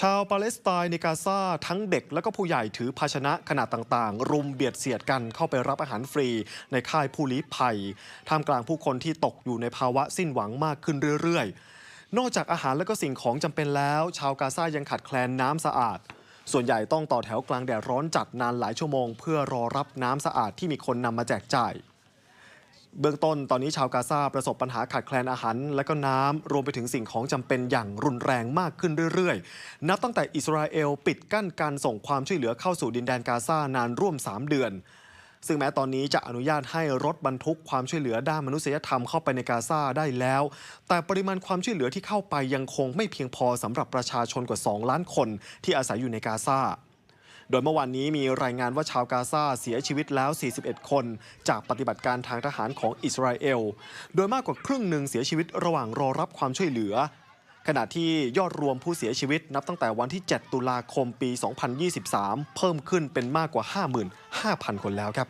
ชาวปาเลสไตน์ในกาซาทั้งเด็กและก็ผู้ใหญ่ถือภาชนะขนาดต่างๆ รุมเบียดเสียดกันเข้าไปรับอาหารฟรีในค่ายผู้ลี้ภัย ท่ามกลางผู้คนที่ตกอยู่ในภาวะสิ้นหวังมากขึ้นเรื่อยๆ นอกจากอาหารและก็สิ่งของจำเป็นแล้ว ชาวกาซายังขาดแคลนน้ำสะอาด ส่วนใหญ่ต้องต่อแถวกลางแดดร้อนจัดนานหลายชั่วโมง เพื่อรอรับน้ำสะอาดที่มีคนนำมาแจกจ่าย เบื้องต้นตอนนี้ชาวกาซาประสบปัญหาขาดแคลนอาหาร และก็น้ำรวมไปถึงสิ่งของจำเป็นอย่างรุนแรงมากขึ้นเรื่อยๆ นับตั้งแต่อิสราเอลปิดกั้นการส่งความช่วยเหลือเข้าสู่ดินแดนกาซานานร่วม 3 เดือน ซึ่งแม้ตอนนี้จะอนุญาตให้รถบรรทุกความช่วยเหลือด้านมนุษยธรรมเข้าไปในกาซาได้แล้ว แต่ปริมาณความช่วยเหลือที่เข้าไปยังคงไม่เพียงพอสำหรับประชาชนกว่า 2 ล้านคนที่อาศัยอยู่ในกาซา โดยเมื่อวานนี้มีรายงานว่าชาวกาซาเสียชีวิตแล้ว 41 คน จากปฏิบัติการทางทหารของอิสราเอล โดยมากกว่าครึ่งหนึ่งเสียชีวิตระหว่างรอรับความช่วยเหลือ ขณะที่ยอดรวมผู้เสียชีวิตนับตั้งแต่วันที่ 7 ตุลาคมปี 2023 เพิ่มขึ้นเป็นมากกว่า 55,000 คนแล้วครับ